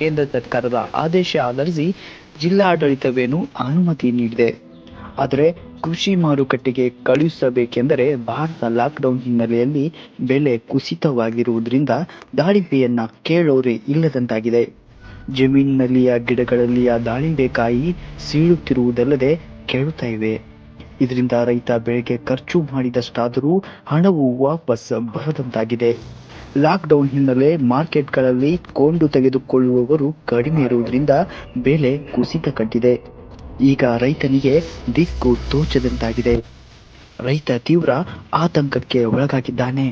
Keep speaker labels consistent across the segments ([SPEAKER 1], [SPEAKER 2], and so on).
[SPEAKER 1] ಕೇಂದ್ರ ಸರ್ಕಾರದ ಆದೇಶ ಆಧರಿಸಿ ಜಿಲ್ಲಾಡಳಿತವೇನು ಅನುಮತಿ ನೀಡಿದೆ. ಆದರೆ ಕೃಷಿ ಮಾರುಕಟ್ಟೆಗೆ ಕಳುಹಿಸಬೇಕೆಂದರೆ ಭಾರತ ಲಾಕ್ಡೌನ್ ಹಿನ್ನೆಲೆಯಲ್ಲಿ ಬೆಲೆ ಕುಸಿತವಾಗಿರುವುದರಿಂದ ದಾಳಿಂಬೆಯನ್ನ ಕೇಳೋರೆ ಇಲ್ಲದಂತಾಗಿದೆ. ಜಮೀನಿನಲ್ಲಿಯ ಗಿಡಗಳಲ್ಲಿಯ ದಾಳಿಂಬೆಕಾಯಿ ಸೀಳುತ್ತಿರುವುದಲ್ಲದೆ ಕೇಳುತ್ತಾ ಇವೆ. ಇದರಿಂದ ರೈತ ಬೆಳೆಗೆ ಖರ್ಚು ಮಾಡಿದಷ್ಟಾದರೂ ಹಣವು ವಾಪಸ್ ಬರದಂತಾಗಿದೆ. ಲಾಕ್ಡೌನ್ ಹಿನ್ನೆಲೆ ಮಾರ್ಕೆಟ್ಗಳಲ್ಲಿ ಕೊಂಡು ತೆಗೆದುಕೊಳ್ಳುವವರು ಕಡಿಮೆ ಇರುವುದರಿಂದ ಬೆಲೆ ಕುಸಿತ ಕಂಡಿದೆ. ಈಗ ರೈತನಿಗೆ ದಿಕ್ಕು ತೋಚದಂತಾಗಿದೆ. ರೈತ ತೀವ್ರ ಆತಂಕಕ್ಕೆ ಒಳಗಾಗಿದ್ದಾನೆ.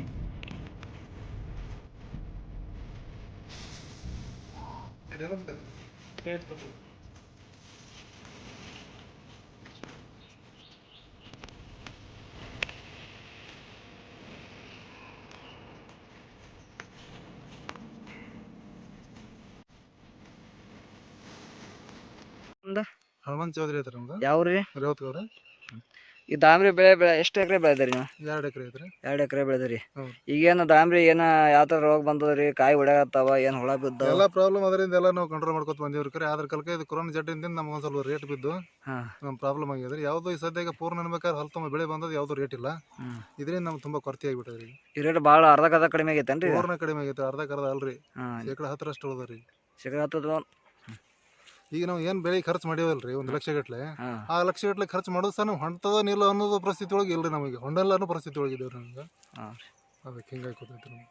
[SPEAKER 2] ಹನುಮಂತ್ ಚೌಧರಿ ಐತ್ರಿ ನಮ್ದು?
[SPEAKER 3] ಯಾವ್ರಿ?
[SPEAKER 2] ರೇವತ್ಗೌಡ
[SPEAKER 3] ಈ ದಾಮ್ರಿ ಬೆಳೆ ಬೆಳೆ ಎಷ್ಟು ಎಕರೆ ಬೆಳೆದ್ರಿ ನೀವು?
[SPEAKER 2] ಎರಡು ಎಕರೆ ಐತ್ರಿ.
[SPEAKER 3] ಎರಡು ಎಕರೆ ಬೆಳೆದ್ರಿ. ಈಗೇನು ದಾಮ್ರಿ ಏನ ಯಾವ ಥರ ರೋಗ ಬಂದದ್ರಿ? ಕಾಯಿ ಹೊಡ್ಯಾಗತ್ತಾವ ಏನು ಹುಳ ಬಿದ್ದ
[SPEAKER 2] ಎಲ್ಲ ಪ್ರಾಬ್ಲಮ್ ಅದರಿಂದ ಎಲ್ಲ ನಾವು ಕಂಟ್ರೋಲ್ ಮಾಡ್ಕೊತ ಬಂದಿವ್ರಿ ಕರೆ. ಅದ್ರ ಕಲ್ಕ ಇದು ಕೊರೋನಾ ಜಡ್ಡಿಂದ ನಮ್ಗೆ ಒಂದು ಸ್ವಲ್ಪ ರೇಟ್ ಬಿದ್ದು
[SPEAKER 3] ಹಾಂ.
[SPEAKER 2] ನಮ್ಮ ಪ್ರಾಬ್ಲಮ್ ಆಗಿದ್ರಿ ಯಾವ್ದು ಈ ಸದ್ಯಕ್ಕೆ ಪೂರ್ಣ ಅನ್ಬೇಕಾದ್ರೆ ಹಲ್ತಮ್ಮ ಬೆಳೆ ಬಂದದ್ದು ಯಾವ್ದು ರೇಟ್ ಇಲ್ಲ. ಇದರಿಂದ ನಮ್ಗೆ ತುಂಬ ಕೊರತೆ ಆಗಿಬಿಟ್ಟದ್ರಿ.
[SPEAKER 3] ಈ ರೇಟ್ ಭಾಳ ಕದ ಕಡಿಮೆ ಆಗೈತೆ
[SPEAKER 2] ಪೂರ್ಣ ಕಡಿಮೆ ಆಗೈತೆ ಅರ್ಧಕ್ಕೆ ಅರ್ಧ ಅಲ್ರಿ ಶೇಕಡ ಹತ್ತರಷ್ಟು ಉಳ್ದರಿ
[SPEAKER 3] ಶೇಕಡ ಹತ್ತದ
[SPEAKER 2] ಈಗ ನಾವು ಏನು ಬೆಳೆ ಖರ್ಚು ಮಾಡಿವಲ್ರಿ ಒಂದು ಲಕ್ಷ ಗಟ್ಲೆ. ಆ ಲಕ್ಷ ಗಟ್ಲೆ ಖರ್ಚು ಮಾಡೋದು ಸಹ ನಾವು ಹೊಂಟದ ನಿಲ್ಲ ಅನ್ನೋದು ಪರಿಸ್ಥಿತಿ ಒಳಗೆ ಇಲ್ರಿ ನಮಗೆ. ಹೊಂಡಲ್ಲ ಅನ್ನೋ ಪರಿಸ್ಥಿತಿ ಒಳಗಿದ್ದೇವ್ರಿ ನಮ್ಗೆ ಅದಕ್ಕೆ ಹಿಂಗಾಗಿ ಕೂತೈತಿ ನಮ್ಗೆ.